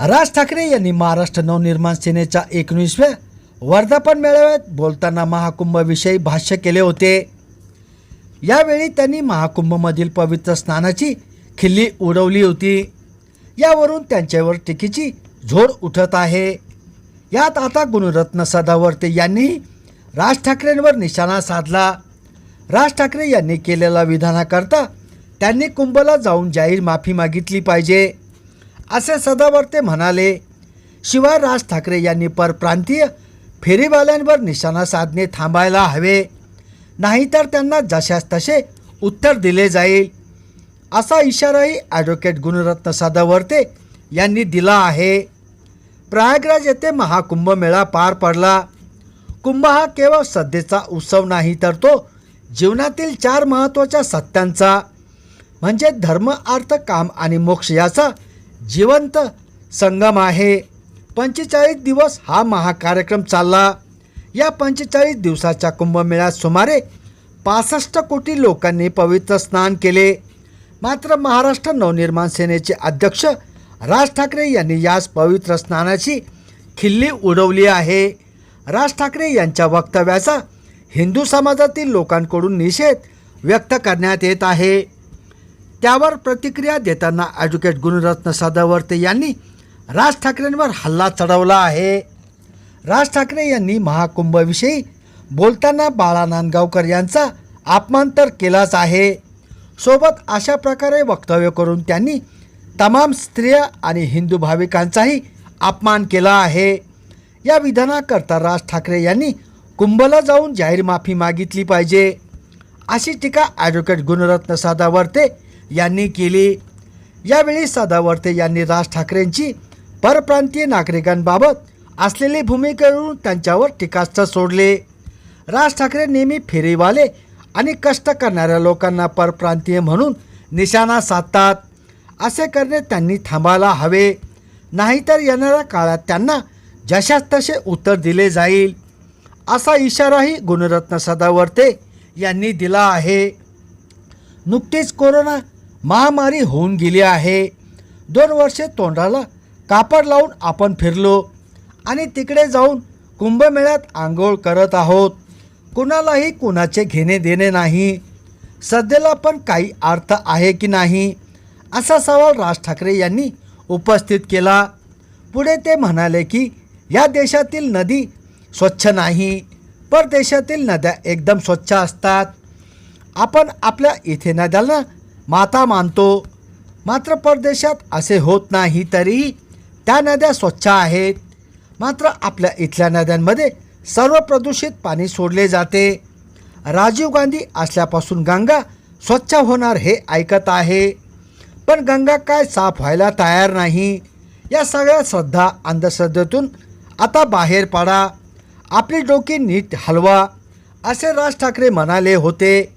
राज ठाकरे यांनी महाराष्ट्र नवनिर्माण सेनेच्या एकोणीसव्या वर्धापन मेळाव्यात बोलताना महाकुंभविषयी भाष्य केले होते. यावेळी त्यांनी महाकुंभमधील पवित्र स्नानाची खिल्ली उडवली होती. यावरून त्यांच्यावर टीकेची झोड उठत आहे. यात आता गुणरत्न सदावर्ते यांनी राज ठाकरेंवर निशाणा साधला. राज ठाकरे यांनी केलेल्या विधानाकरता त्यांनी कुंभला जाऊन जाहीर माफी मागितली पाहिजे. असे सदावर्ते म्हणाले शिवाय राज ठाकरे यांनी परप्रांतीय फेरीवाल्यांवर निशाणा साधणे थांबायला हवे. नाहीतर त्यांना जशास तसे उत्तर दिले जाईल. असा इशाराही ॲडव्होकेट गुणरत्न सदावर्ते यांनी दिला आहे. प्रयागराज येथे महाकुंभ मेळा पार पडला. कुंभ हा केवळ सध्याचा उत्सव नाही तर तो जीवनातील चार महत्त्वाच्या सत्यांचा म्हणजे धर्म अर्थ काम आणि मोक्ष याचा जिवंत संगम आहे. पंचेचाळीस दिवस हा महाकार्यक्रम चालला. या पंचेचाळीस दिवसाच्या कुंभमेळ्यात सुमारे पासष्ट कोटी लोकांनी पवित्र स्नान केले. मात्र महाराष्ट्र नवनिर्माण सेनेचे अध्यक्ष राज ठाकरे यांनी याच पवित्र स्नानाची खिल्ली उडवली आहे. राज ठाकरे यांच्या वक्तव्याचा हिंदू समाजातील लोकांकडून निषेध व्यक्त करण्यात येत आहे. त्यावर प्रतिक्रिया देताना ॲडव्होकेट गुणरत्न सदावर्ते यांनी राज ठाकरेंवर हल्ला चढवला आहे. राज ठाकरे यांनी महाकुंभविषयी बोलताना बाळा नांदगावकर यांचा अपमान तर केलाच आहे. सोबत अशा प्रकारे वक्तव्य करून त्यांनी तमाम स्त्रिया आणि हिंदू भाविकांचाही अपमान केला आहे. या विधानाकरता राज ठाकरे यांनी कुंभला जाऊन जाहीर माफी मागितली पाहिजे. अशी टीका ॲडव्होकेट गुणरत्न सादावर्ते यांनी केली. यावेळी सदावर्ते यांनी राज ठाकरेंची परप्रांतीय नागरिकांबाबत असलेली भूमिकेवरून त्यांच्यावर टीकास्त्र सोडले. राज ठाकरे नेहमी फेरीवाले आणि कष्ट करणाऱ्या लोकांना परप्रांतीय म्हणून निशाणा साधतात. असे करणे त्यांनी थांबायला हवे. नाहीतर येणाऱ्या काळात त्यांना जशाच तसे उत्तर दिले जाईल. असा इशाराही गुणरत्न सदावर्ते यांनी दिला आहे. नुकतीच कोरोना महामारी होऊन गेली आहे. दोन वर्षे तोंडाला कापड लावून आपण फिरलो आणि तिकडे जाऊन कुंभमेळ्यात आंघोळ करत आहोत. कुणालाही कुणाचे घेणे देणे नाही. सध्याला पण काही अर्थ आहे की नाही असा सवाल राज ठाकरे यांनी उपस्थित केला. पुढे ते म्हणाले की या देशातील नदी स्वच्छ नाही परदेशातील नद्या एकदम स्वच्छ असतात. आपण आपल्या इथे नद्याला माता मानतो मात्र परदेशात असे होत नाही तरीही त्या नद्या स्वच्छ आहेत. मात्र आपल्या इथल्या नद्यांमध्ये सर्व प्रदूषित पाणी सोडले जाते. राजीव गांधी असल्यापासून गंगा स्वच्छ होणार हे ऐकत आहे. पण गंगा काय साफ व्हायला तयार नाही? या सगळ्या श्रद्धा अंधश्रद्धेतून आता बाहेर पडा. आपली डोकी नीट हलवा असे राज ठाकरे म्हणाले होते.